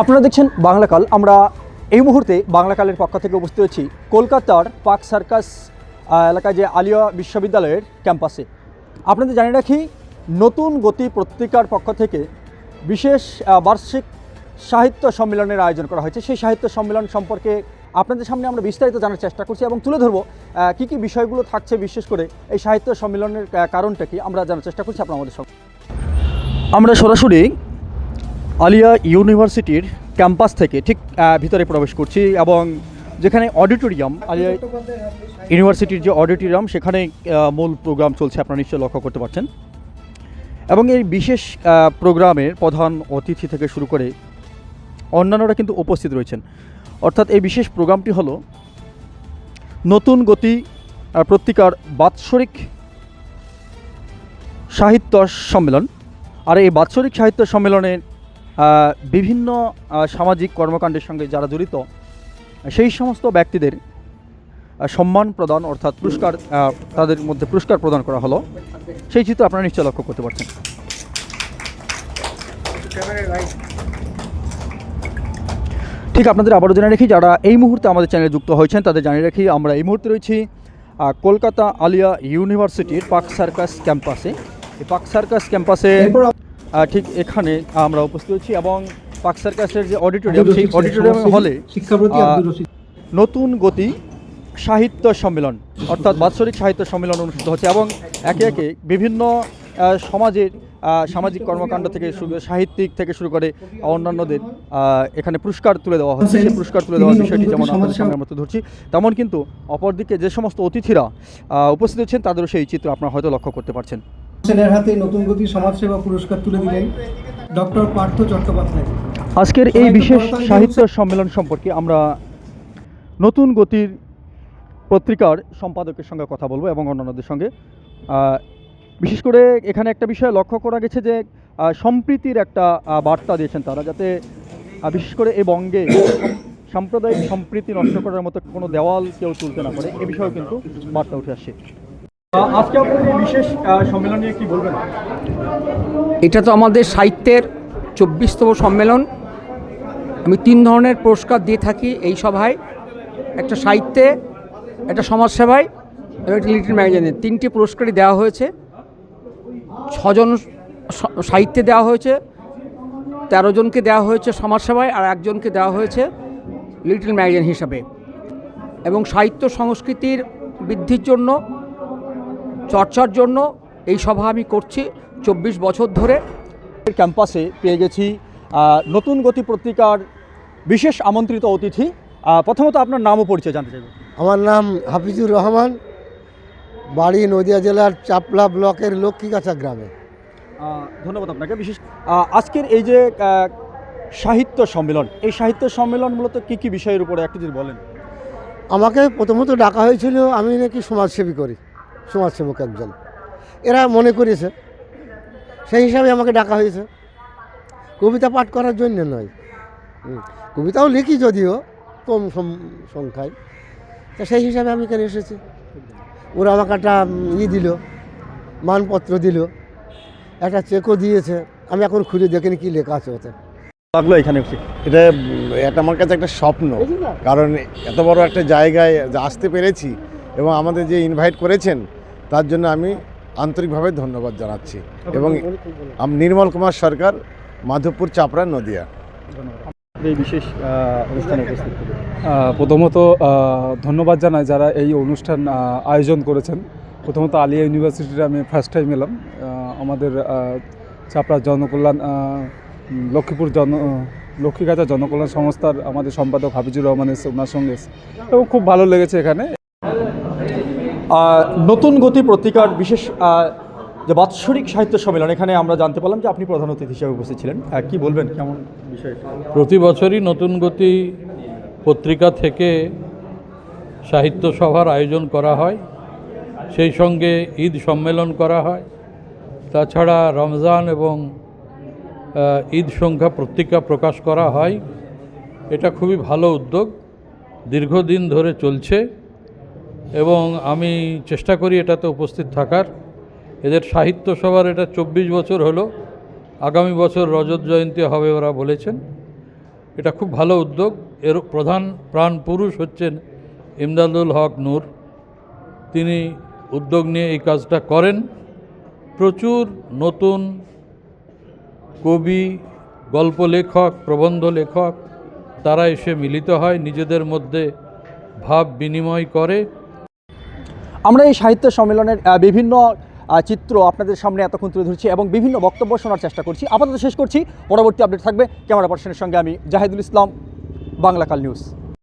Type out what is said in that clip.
আপনারা দেখছেন বাংলাকাল আমরা এই মুহূর্তে বাংলাকালের পক্ষ থেকে উপস্থিত হচ্ছি কলকাতার পার্ক সার্কাস এলাকায় যে আলিয়া বিশ্ববিদ্যালয়ের ক্যাম্পাসে। আপনাদের জানিয়ে রাখি, নতুন গতি পত্রিকার পক্ষ থেকে বিশেষ বার্ষিক সাহিত্য সম্মেলনের আয়োজন করা হয়েছে। সেই সাহিত্য সম্মেলন সম্পর্কে আপনাদের সামনে আমরা বিস্তারিত জানার চেষ্টা করছি এবং তুলে ধরবো কী কী বিষয়গুলো থাকছে বিশেষ করে এই সাহিত্য সম্মেলনের কারণটা কি, আমরা জানার চেষ্টা করছি আপনার আমাদের সঙ্গে। আমরা সরাসরি আলিয়া ইউনিভার্সিটির ক্যাম্পাস থেকে ঠিক ভিতরে প্রবেশ করছি এবং যেখানে অডিটোরিয়াম, আলিয়া ইউনিভার্সিটির যে অডিটোরিয়াম, সেখানে মূল প্রোগ্রাম চলছে, আপনারা নিশ্চয়ই লক্ষ্য করতে পারছেন। এবং এই বিশেষ প্রোগ্রামের প্রধান অতিথি থেকে শুরু করে অন্যান্যরা কিন্তু উপস্থিত রয়েছেন। অর্থাৎ এই বিশেষ প্রোগ্রামটি হলো নতুন গতি পত্রিকার বাৎসরিক সাহিত্য সম্মেলন। আর এই বাৎসরিক সাহিত্য সম্মেলনের বিভিন্ন সামাজিক কর্মকাণ্ডের সঙ্গে যারা জড়িত, সেই সমস্ত ব্যক্তিদের সম্মান প্রদান অর্থাৎ পুরস্কার তাদের মধ্যে পুরস্কার প্রদান করা হলো। সেই চিত্র আপনারা নিশ্চয় লক্ষ্য করতে পারছেন। ঠিক, আপনাদের আবারও জানিয়ে রাখি, যারা এই মুহূর্তে আমাদের চ্যানেলে যুক্ত হয়েছেন, তাদের জানিয়ে রাখি, আমরা এই মুহূর্তে রয়েছি কলকাতা আলিয়া ইউনিভার্সিটির পার্ক সার্কাস ক্যাম্পাসে। এই পার্ক সার্কাস ক্যাম্পাসে ঠিক এখানে আমরা উপস্থিত হচ্ছি এবং পার্ক সার্কাসের যে অডিটোরিয়াম সেই অডিটোরিয়াম হলে নতুন গতি সাহিত্য সম্মেলন অর্থাৎ বাৎসরিক সাহিত্য সম্মেলন অনুষ্ঠিত হচ্ছে এবং একে একে বিভিন্ন সমাজের সামাজিক কর্মকাণ্ড থেকে শুরু সাহিত্যিক থেকে শুরু করে অন্যান্যদের এখানে পুরস্কার তুলে দেওয়া হচ্ছে। সেই পুরস্কার তুলে দেওয়ার বিষয়টি যেমন সামনের মতো ধরছি তেমন কিন্তু অপরদিকে যে সমস্ত অতিথিরা উপস্থিত হচ্ছেন তাদেরও সেই চিত্র আপনারা হয়তো লক্ষ্য করতে পারছেন। হোসেনের হাতে নতুন গতি সমাজসেবা পুরস্কার তুলে দিলেন ডক্টর পার্থ চট্টোপাধ্যায়। আজকের এই বিশেষ সাহিত্য সম্মেলন সম্পর্কে আমরা নতুন গতির পত্রিকার সম্পাদকের সঙ্গে কথা বলব এবং অন্যান্যদের সঙ্গে। বিশেষ করে এখানে একটা বিষয় লক্ষ্য করা গেছে যে সম্প্রীতির একটা বার্তা দিয়েছেন তারা যাতে বিশেষ করে এই বঙ্গে সাম্প্রদায়িক সম্প্রীতি নষ্ট করার মতো কোনো দেওয়াল কেউ তুলতে না পারে এ বিষয়েও কিন্তু বার্তা উঠে আসছে। আজকে বিশেষ কি বলবেন? এটা তো আমাদের সাহিত্যের চব্বিশতম সম্মেলন। আমি তিন ধরনের পুরস্কার দিয়ে থাকি এই সভায়। একটা সাহিত্যে, একটা সমাজসেবায় এবং একটা লিটল ম্যাগাজিনে। তিনটি পুরস্কারই দেওয়া হয়েছে। ছজন সাহিত্যে দেওয়া হয়েছে। তেরো জনকে দেওয়া হয়েছে সমাজসেবায় আর একজনকে দেওয়া হয়েছে লিটল ম্যাগাজিন হিসাবে। এবং সাহিত্য সংস্কৃতির বৃদ্ধির জন্য চর্চার জন্য এই সভা আমি করছি চব্বিশ বছর ধরে। ক্যাম্পাসে পেয়ে গেছি নতুন গতি পত্রিকার বিশেষ আমন্ত্রিত অতিথি। প্রথমত আপনার নাম ও পরিচয় জানতে চাইব। আমার নাম হাফিজুর রহমান বাড়ি নদিয়া জেলার চাপলা ব্লকের লক্ষ্মীগাছা গ্রামে। ধন্যবাদ আপনাকে। বিশেষ আজকের এই যে সাহিত্য সম্মেলন এই সাহিত্য সম্মেলন মূলত কী কী বিষয়ের উপরে একটু যদি বলেন। আমাকে প্রথমত ডাকা হয়েছিল আমি নাকি সমাজসেবী করি। সমাজসেবক একজন। এরা মনে করেছে সেই হিসাবে আমাকে ডাকা হয়েছে। কবিতা পাঠ করার জন্য নয়। কবিতাও লিখি যদিও কম সংখ্যায়। তা সেই হিসাবে আমি এখানে এসেছি। ওরা আমাকে একটা ই দিল মানপত্র দিল একটা চেকও দিয়েছে। আমি এখন খুঁজে দেখিনি কি লেখা আছে ওতে। লাগল এখানে এটা এটা আমার কাছে একটা স্বপ্ন। কারণ এত বড় একটা জায়গায় যে আসতে পেরেছি এবং আমাদের যে ইনভাইট করেছেন তার জন্য আমি আন্তরিকভাবে ধন্যবাদ জানাচ্ছি। এবং আম- নির্মল কুমার সরকার মাধবপুর চাপড়া নদিয়া। বিশেষ অনুষ্ঠানে উপস্থিত প্রথমত ধন্যবাদ জানাই যারা এই অনুষ্ঠান আয়োজন করেছেন। প্রথমত আলিয়া ইউনিভার্সিটিতে আমি ফার্স্ট টাইম এলাম। আমাদের চাপড়া জনকল্যাণ লক্ষ্মীপুর জন লক্ষ্মীগাছা জনকল্যাণ সংস্থার আমাদের সম্পাদক হাফিজুর রহমান এসে ওনার সঙ্গে এবং খুব ভালো লেগেছে এখানে। নতুন গতি পত্রিকার বিশেষ যে বাৎসরিক সাহিত্য সম্মেলন, এখানে আমরা জানতে পারলাম যে আপনি প্রধান অতিথি হিসেবে উপস্থিত ছিলেন। কি বলবেন? কেমন বিষয়? প্রতি বছরই নতুন গতি পত্রিকা থেকে সাহিত্য সভার আয়োজন করা হয়। সেই সঙ্গে ঈদ সম্মেলন করা হয়। তাছাড়া রমজান এবং ঈদ সংখ্যা পত্রিকা প্রকাশ করা হয়। এটা খুবই ভালো উদ্যোগ। দীর্ঘদিন ধরে চলছে। এবং আমি চেষ্টা করি এটাতে উপস্থিত থাকার। এদের সাহিত্য সভার এটা চব্বিশ বছর হলো। আগামী বছর রজত জয়ন্তী হবে ওরা বলেছেন। এটা খুব ভালো উদ্যোগ। এর প্রধান প্রাণ পুরুষ হচ্ছেন ইমদাদুল হক নূর। তিনি উদ্যোগ নিয়ে এই কাজটা করেন। প্রচুর নতুন কবি গল্প লেখক প্রবন্ধ লেখক তারা এসে মিলিত হয়। নিজেদের মধ্যে ভাব বিনিময় করে। আমরা এই সাহিত্য সম্মেলনের বিভিন্ন চিত্র আপনাদের সামনে এতক্ষণ তুলে ধরছি এবং বিভিন্ন বক্তব্য শোনার চেষ্টা করছি। আপাতত শেষ করছি। পরবর্তী আপডেট থাকবে ক্যামেরা পার্সনের সঙ্গে আমি, জাহিদুল ইসলাম বাংলাকাল নিউজ।